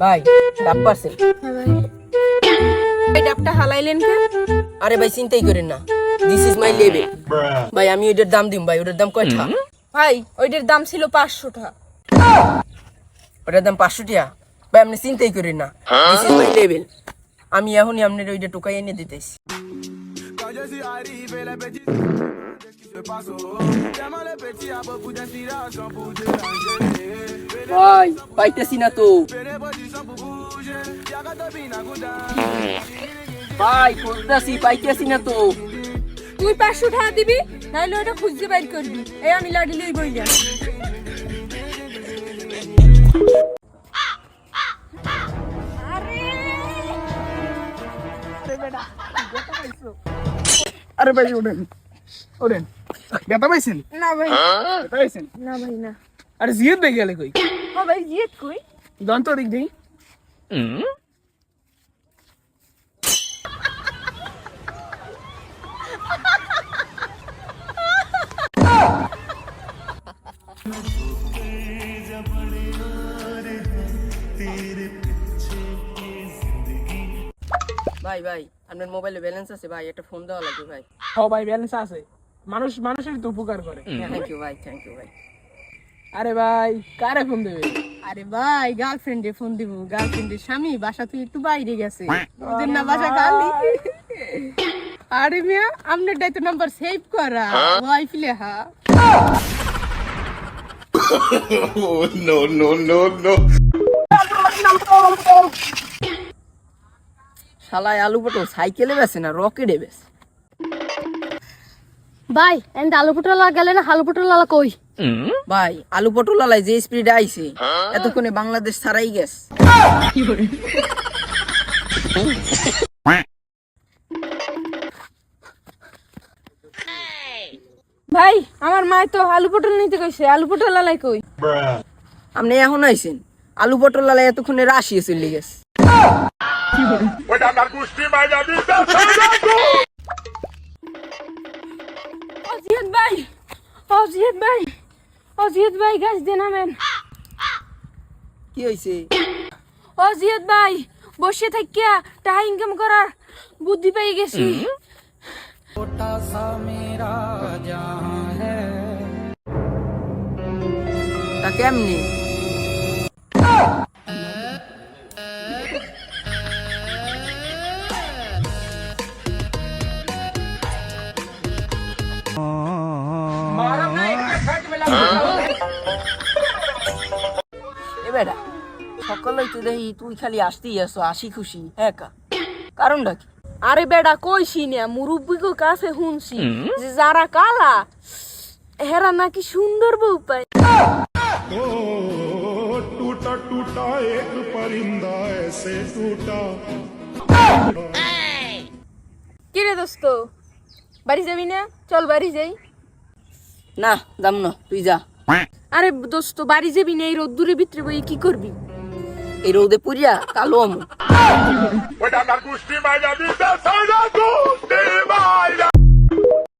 ভাই ডাব পারছে এই ডাবটা হালাইলেন কে আরে ভাই চিন্তাই করেন না। দিস ইজ মাই লেভেল ভাই আমি ওইটার দাম দিম ভাই ওটার দাম কয়টা ভাই ওইটার দাম ছিল পাঁচশো টাকা ওটার দাম পাঁচশো টাকা ভাই আপনি চিন্তাই করেন না। দিস ইজ মাই লেভেল আমি এখনই আপনার ওইটা টোকাই এনে দিতেছি। ভাই পাইতেছি না তো. ভাই খুঁজতেছি পাইতেছি না তো তুই পাঁচশো টাকা দিবি নাহলে ওটা খুঁজতে বাইর করবি। এই আমি লাডি লই বইলা আরে ভাই ওঠেন। ওঠেন। ব্যথা পাইছেন? না ভাই। ব্যথা পাইছেন? না ভাই না। আরে জিয়ত ভাই গেলে কই? ও ভাই জিয়েত কই? দন্ত দিক দিই। ভাই ভাই আপনার মোবাইলে ব্যালেন্স আছে ভাই একটা ফোন দেওয়া লাগবে ভাই। ও ভাই ব্যালেন্স আছে। মানুষ মানুষের তো উপকার করে। থ্যাংক ইউ ভাই থ্যাংক ইউ ভাই। আরে ভাই কারে ফোন দেবে? আরে ভাই গার্লফ্রেন্ডে ফোন দিব। গার্লফ্রেন্ডের স্বামী বাসা তুই একটু বাইরে গেছে। ওদের না বাসা খালি। আরে মিয়া আপনার দায়িত্ব নাম্বার সেভ করা। ওয়াইফ লেহা শালায় আলু পটল সাইকেলে বেছে না রকেটে বেছে। ভাই এন্ড আলু পটল গেলে না আলু পটল কই? ভাই আলু পটল যে স্পিডে আইছে এতক্ষণে বাংলাদেশ ছাড়াই গেছে। ভাই আমার মায় তো আলু পটল নিতে কইছে আলু পটল আলাই কই? আপনি এখন আইছেন আলু পটল আলাই এতক্ষণে রাশিয়ে চলে গেছে। অজিয়ত ভাই অজিয়ত ভাই গাছ দিয়ে নামেন। কি হয়েছে অজিয়ত ভাই বসে থাকিয়া টাকা ইনকাম করার বুদ্ধি পেয়ে গেছি। তা কেমনি? বেটা দেখি তুই খালি আসতেই আসো আসি খুশি হ্যাঁ কারণটা কি? আরে বেটা কইছি না কাছে শুনছি যে যারা কালা হেরা নাকি সুন্দর বউ পায়। টুটা টুটা এক পরিন্দা এসে টুটা কিরে দোস্ত? বাড়ি যাবি না? চল বাড়ি যাই। না যাম না তুই যা। আরে দোস্ত বাড়ি যাবি না এই রোদ্দুরে ভিতরে বই কি করবি? এই রোদে পুরিয়া কালো আমু।